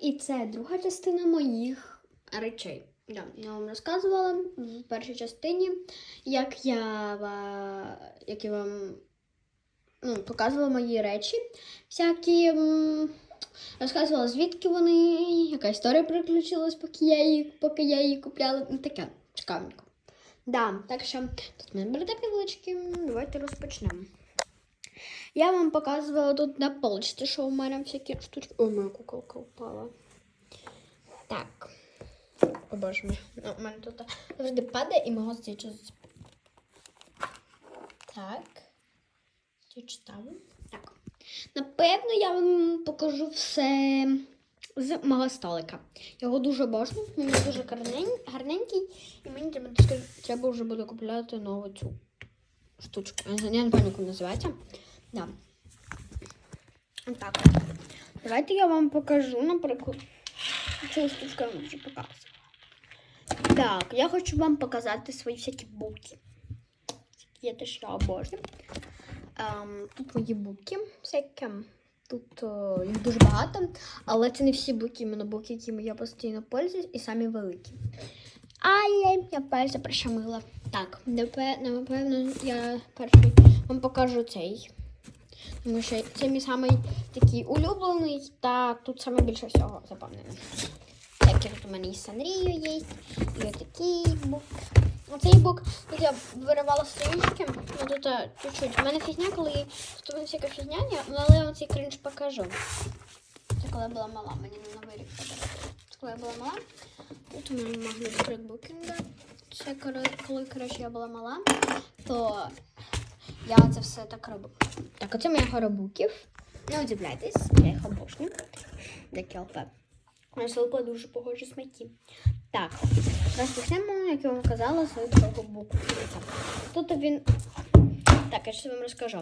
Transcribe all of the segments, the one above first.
і це друга частина моїх речей. Да, я вам розказувала в першій частині, як я, як я вам ну, показувала мої речі, всякі розказувала, звідки вони, яка історія приключилась, поки я її, поки я її купляла. Ну, таке цікавенько. Да, так що тут мене бардак невеличкий, давайте розпочнемо. Я вам показувала тут на полочці, що у мене всякі штучки. О, моя куколка упала. Так. О боже мій. Ну, у мене тут завжди падає і мого стічу. Так. Там. Так. Напевно, я вам покажу все з мого столика. Його дуже обожнюю, він дуже гарненький, і мені треба вже буде купляти нову цю штучку. Я не я не пам'ятаю, як вона називається. Так. Давайте я вам покажу, наприклад, цю штучку я вам вже показувала. Так, я хочу вам показати свої всякі буки. Є те, що я обожнюю. Ем, тут мої буки всякі. Тут о, їх дуже багато, але це не всі буки, іменно буки, якими я постійно пользуюсь, і самі великі. Ай, я пальця прищемила. Так, напевно, я перший вам покажу цей. Тому що це мій самий такий улюблений, та тут саме більше всього заповнено. Такі тут у мене і Санріо є, і отакий бук. Оцей бук тут я виривала стрічки, ну тут а, чуть-чуть. У мене фігня, коли тут всяка фігня, ну, але я вам цей кринж покажу. Це коли я була мала, мені на новий рік подарували. Це коли я була мала. Тут у мене магніт фрикбукінга. Це коли, коротше, я була мала, то я це все так робила. Так, оце моя гора буків. Не удивляйтесь, я їх обожнюю. Такі ЛП. ЛП дуже похожі смаки. Так, розпочнемо, як я вам казала, з цього буку. Тут він. Так, я ще вам розкажу.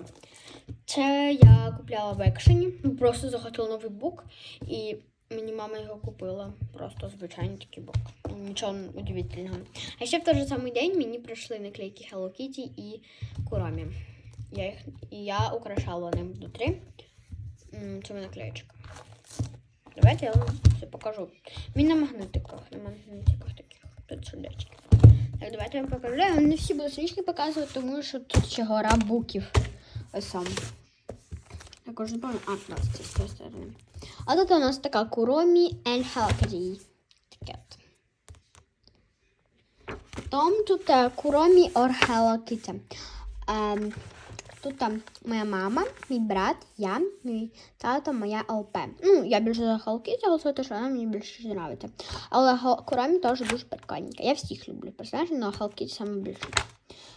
Це я купляла в екшені. Просто захотіла новий бук, і мені мама його купила. Просто звичайний такий бук. Нічого удивительного. А ще в той же самий день мені прийшли наклейки Hello Kitty і Курамі. Я їх і я украшала ним внутрі цими наклеєчками. Давайте я вам все покажу. Він на магнитиках, на магнитиках таких. Тут сердечки. Так, давайте я вам покажу. Я не всі буду стрічки показувати, тому що тут ще гора буків. Ось сам. Також не пам'ятаю. А, цієї- з цієї сторони. А тут у нас така Куромі and Hello Таке. Тут е, Куромі or Hello. Ем, Тут моя мама, мій брат, я, мій тато, моя ЛП. Ну, я більше за Hello Kitty голосую, тому що вона мені більше подобається. Але Курамі теж дуже прикольненька. Я всіх люблю персонажів, але Hello саме більше.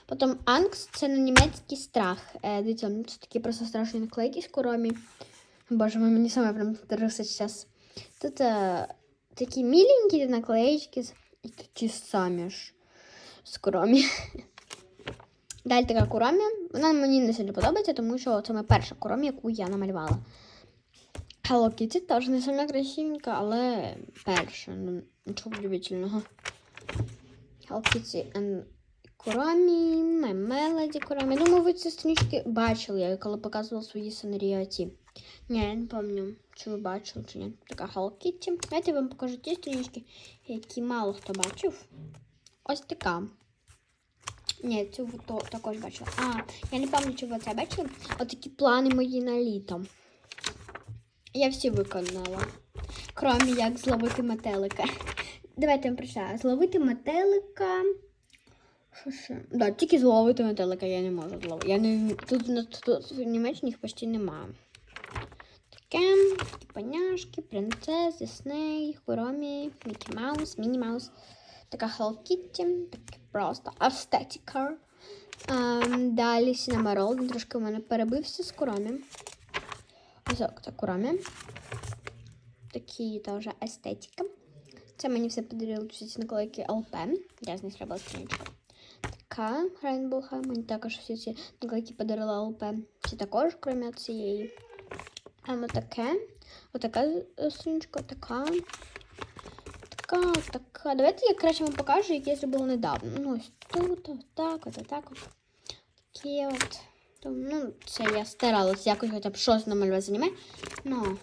Потім Angst це на німецький страх. Е, дивіться, ну, це такі просто страшні наклейки з Курамі. Боже, мой, мені саме прям трусить зараз. Тут е, такі міленькі наклеїчки з- і такі самі ж з. Далі така куромі. Вона мені не сильно подобається, тому що це моя перша куромі, яку я намалювала. Hello Kitty теж не сильно красивенька, але перша. Ну, нічого удивительного. Hello Kitty and Куромі, My Melody Куромі. Думаю, ви ці стрічки бачили, я коли показувала свої сценаріоті. Ні, я не пам'ятаю, чи ви бачили, чи ні. Така Kitty. Давайте я вам покажу ті стрічки, які мало хто бачив. Ось така. Ні, цю то, також бачила. А, я не пам'ятаю, чи ви це бачили. Отакі плани мої на літо. Я всі виконала. Крім як зловити метелика. Давайте я вам прочитаю. Зловити метелика. Що ще? Да, тільки зловити метелика я не можу зловити. Я не... тут, тут в Німеччині їх почти немає. Таке, поняшки, принцес, Дисней, Хуромі, Мікі Маус, Міні Маус. Така Hello таке просто естетика. Ем, далі Сінамарол, він трошки у мене перебився з Куромі. Ось це Куромі. Такі теж естетика. Це мені все подарили всі ці наклейки ЛП. Я з них зробила стрічку. Така Rainbow Мені також всі ці наклейки подарила ЛП. Ці також, крім цієї. А таке. Отака е, така. Така, така. Давайте я краще вам покажу, які я зробила недавно. Ну, ось тут, отак, от, отак. От. Такі от. Ну, це я старалась якось хоча б щось намалювати з аніме. Ну,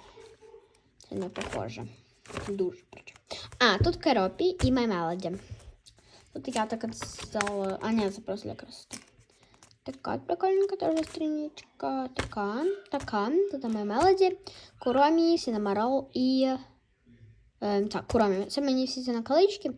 це не похоже. Дуже причому. А, тут Керопі і My Melody. Тут я так от сделала. А, це просто для красоти. Така от прикольненька теж страничка. Така, така. Тут My Melody, Куромі, Сінамарол і. Е, так, Куромі. Це мені всі ці наклеїчки.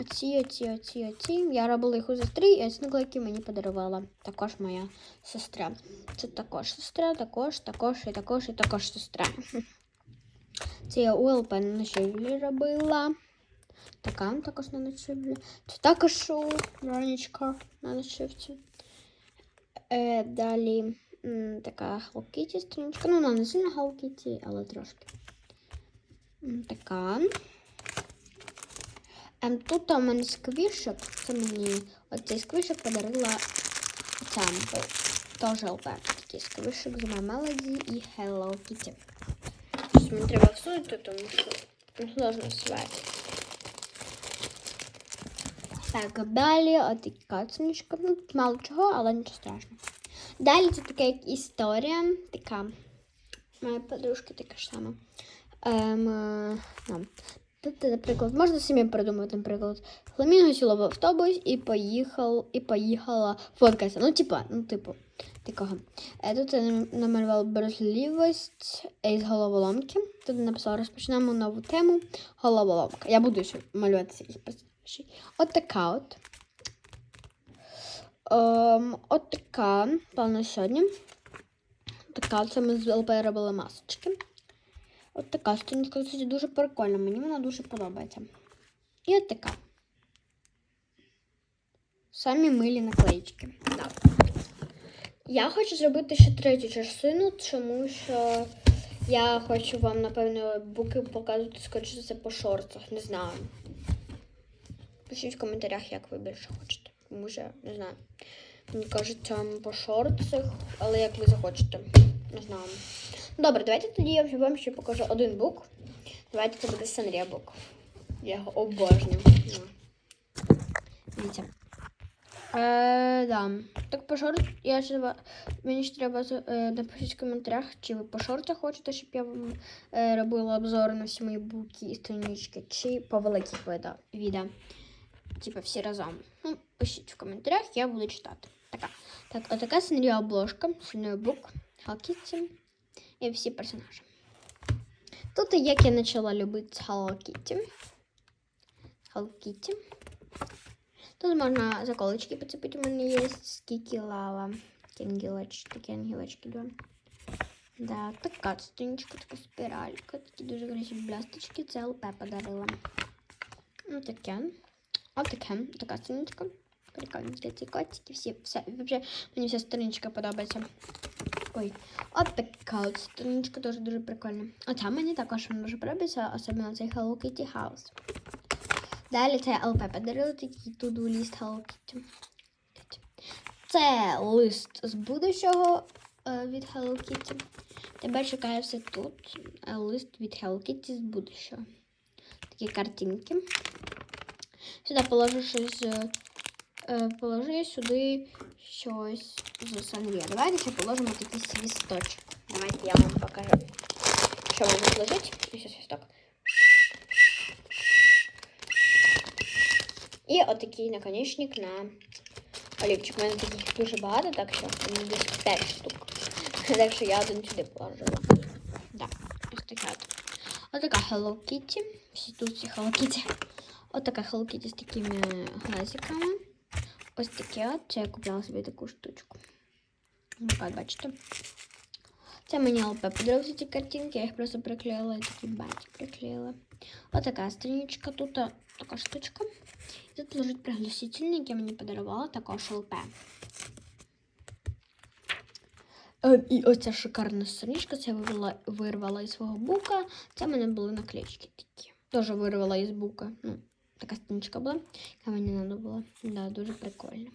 Оці, оці, оці, оці. Я робила їх у сестри, і оці наклейки мені подарувала також моя сестра. Це також сестра, також, також, і також, і також сестра. Це я у ЛП на ночівлі робила. Така також на ночівлі. Це також у Ронічка на ночівці. Е, далі м, така Hello Kitty стріночка. Ну, вона не сильно Hello але трошки. М, Така. Ем, тут у мене сквішок. Це мені оцей сквішок подарила ця теж ЛП. Такий сквішок з Melody і Hello Kitty. Мені треба всунути, тому що сложно свати. Так, далі отакі кацаночка. Ну, тут мало чого, але нічого страшного. Далі це така як історія. Така. Моя подружка така ж сама. Ем, е, ну, Тут, наприклад, можна самі придумати, наприклад, Фламінго сіло в автобус і поїхав, і поїхала фоткатися. Ну, типа, ну, типу, такого. Е, Тут я намалювала бережливість із головоломки. Тут написала, розпочнемо нову тему головоломка. Я буду ще малювати якісь. От така от. Ем, от така, плана сьогодні. Така, це ми з ЛП робили масочки. От така сторінка, кстати, дуже прикольна. Мені вона дуже подобається. І от така. Самі милі наклеїчки. Так. Я хочу зробити ще третю частину, тому що я хочу вам, напевно, буки показувати, скоріше це по шортах. Не знаю. Пишіть в коментарях, як ви більше хочете. Що, не знаю. Мені кажуть, по шортах, але як ви захочете. Не знаю. Добре, давайте тоді я вам ще покажу один бук. Давайте це буде Санрія бук. Я його обожнюю. Дивіться. Е, да. Так по шорт, я ва- мені ще треба е, напишіть в коментарях, чи ви по шортах хочете, щоб я вам е, робила обзори на всі мої буки і странички, чи по великих відео. Типа всі разом. Ну, пишіть в коментарях, я буду читати. Така. Так, отака сценарія обложка, сильний бук, Хакіці і всі персонажі. Тут як я почала любити Hello Kitty. Hello Kitty. Тут можна заколочки поцепити. У мене є скільки лава. Такі ангелочки, такі ангелочки два. Да, така стріночка, така спіралька, такі дуже красиві блясточки. Це ЛП подарила. Ну таке. Ось таке. Така стріночка. Прикольно, ці котики, всі, все, вообще, мені вся стріночка подобається. Ой, от така от стріночка теж дуже прикольна. Оця мені також дуже подобається, особливо цей Hello Kitty House. Далі це ЛП подарили такий туду ліст Hello Kitty. Це лист з будущого е, від Hello Kitty. Тебе чекає все тут. Лист від Hello Kitty з будущого. Такі картинки. Сюди положу щось. е, Положи сюди щось з Санрія. Давайте ще положимо такий свісточок. Давайте я вам покажу. Що тут лежить? Ще свісток. І отакий наконечник на олівчик. У мене таких дуже багато, так що десь 5 штук. Так що я один сюди положила. Так, ось така от. Отака Hello Kitty. Всі тут всі Hello Kitty. Отака Hello Kitty з такими глазиками. Ось таке от. Це я купила собі таку штучку. Така, бачите. Це мені ЛП подарував ці картинки, я їх просто приклеїла і такі баті приклеїла. Отака страничка, тут така штучка. І тут лежить пригласительник, який мені подарувала також ЛП. Е, І оця шикарна страничка, це я вирвала із свого бука. Це в мене були наклеечки такі. Теж вирвала із бука. Ну, така страничка була, яка мені треба була. Да, дуже прикольно.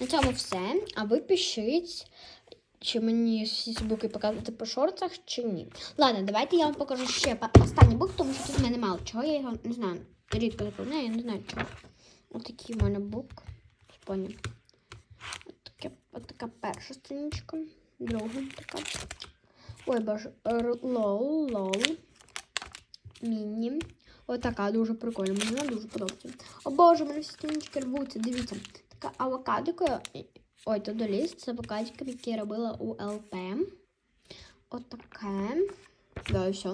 На цьому все. А ви пишіть, чи мені всі ці буки показувати по шортах, чи ні. Ладно, давайте я вам покажу ще останній бук, тому що тут в мене мало чого. Я його не знаю. Рідко заповняю, я не знаю чого. Ось такий в мене бук. Поняв. Ось така перша сторіночка. Друга така. Ой, боже, лол, лол. міні. Отака дуже прикольна, мені вона дуже подобається. О боже, у мене всі стріночки рвуться. Дивіться, така авокадика. Ой, то доліз з авокадиками, які я робила у ЛП. Отаке. Да, і все.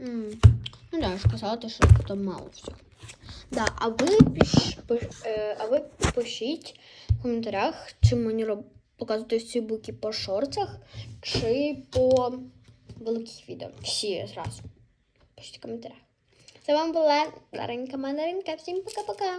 М, Ну да, я ж казала, що там мало всього. Да, а ви пиш, пиш, е, а ви пишіть в коментарях, чи мені роб, показувати ці буки по шорцах, чи по великих відео. Всі зразу. Пишіть в коментарях. Це вам була Даренька Мандаринка. Всім пока-пока.